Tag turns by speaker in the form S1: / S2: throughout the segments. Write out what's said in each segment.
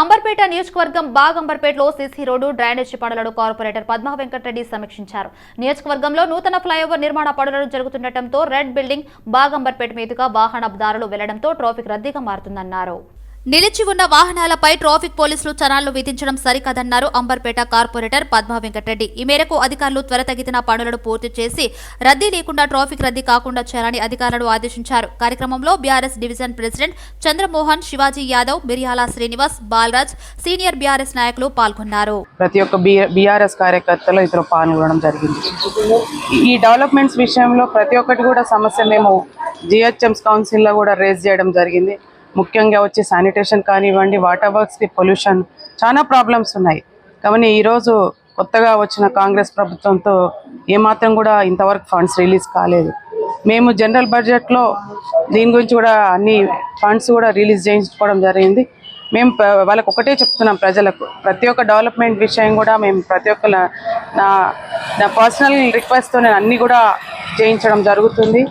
S1: అంబర్పేట నియోజకవర్గం బాగ్ అంబర్పేటలో CC road drainage పనులను కార్పొరేటర్ పద్మా వెంకటరెడ్డి సమీక్షించారు. నియోజకవర్గంలో నూతన ఫ్లైఓవర్ నిర్మాణ పనులను జరుగుతుండటంతో రెడ్ బిల్డింగ్ బాగ్ అంబర్పేట మీదుగా వాహనదారులు వెళ్ళడంతో ట్రాఫిక్ రద్దీగా మారుతుందన్నారు. నిలిచి ఉన్న వాహనాలపై ట్రాఫిక్ పోలీసులు చలాన్లు విధించడం సరికాదన్నారు అంబర్పేట కార్పొరేటర్ పద్మా వెంకటరెడ్డి. ఈ మేరకు అధికారులు త్వరతగిన పనులను పూర్తి చేసి రద్దీ లేకుండా ట్రాఫిక్ రద్దీ కాకుండా చేయాలని అధికారులను ఆదేశించారు. కార్యక్రమంలో BRS division president Chandramohan Shivaji Yadav Miriyala Srinivas Balraj senior BRS నాయకులు పాల్గొన్నారు.
S2: ప్రతి ఒక్క బీఆర్ఎస్ కార్యకర్తలు ఇతరులు పాల్గొనడం జరిగింది. ఈ డెవలప్మెంట్స్ విషయంలో ప్రతి ఒక్కటి కూడా సమస్య మేము జిహెచ్ఎంస్ కౌన్సిల్లో కూడా రేజ్ చేయడం జరిగింది. ముఖ్యంగా వచ్చి శానిటేషన్ కానివ్వండి వాటర్ వర్క్స్కి పొల్యూషన్ చాలా ప్రాబ్లమ్స్ ఉన్నాయి. కానీ ఈరోజు కొత్తగా వచ్చిన కాంగ్రెస్ ప్రభుత్వంతో ఏమాత్రం కూడా ఇంతవరకు ఫండ్స్ రిలీజ్ కాలేదు. మేము జనరల్ బడ్జెట్లో దీని గురించి కూడా అన్ని ఫండ్స్ కూడా రిలీజ్ చేయించుకోవడం జరిగింది. మేము వాళ్ళకు ఒకటే చెప్తున్నాం ప్రజలకు ప్రతి ఒక్క డెవలప్మెంట్ విషయం కూడా మేము ప్రతి ఒక్క నా నా పర్సనల్ రిక్వెస్ట్తో నేను అన్నీ కూడా చేయించడం జరుగుతుంది.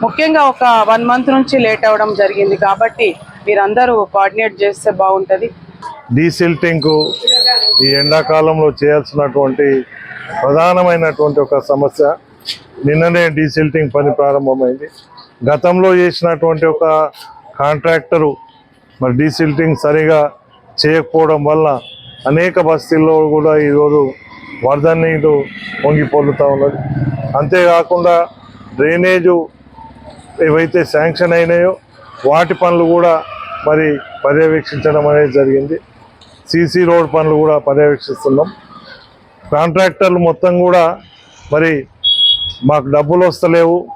S2: ముఖ్యంగా ఒక వన్ మంత్ నుంచి లేట్ అవ్వడం జరిగింది కాబట్టి మీరందరూ కోఆర్డినేట్ చేస్తే బాగుంటుంది.
S3: డీసిల్టింగ్ ఈ ఎండాకాలంలో చేయాల్సినటువంటి ప్రధానమైనటువంటి ఒక సమస్య నిన్ననే డీసిల్టింగ్ పని ప్రారంభమైంది. గతంలో చేసినటువంటి ఒక కాంట్రాక్టరు మరి డీసిల్టింగ్ సరిగా చేయకపోవడం వల్ల అనేక బస్తీల్లో కూడా ఈరోజు వరద నీరు పొంగిపోలుతూ ఉన్నది. అంతేకాకుండా డ్రైనేజు ఏవైతే శాంక్షన్ అయినాయో వాటి పనులు కూడా మరి పర్యవేక్షించడం అనేది జరిగింది. సీసీ రోడ్ పనులు కూడా పర్యవేక్షిస్తున్నాం. కాంట్రాక్టర్లు మొత్తం కూడా మరి మాకు డబ్బులు వస్తలేవు.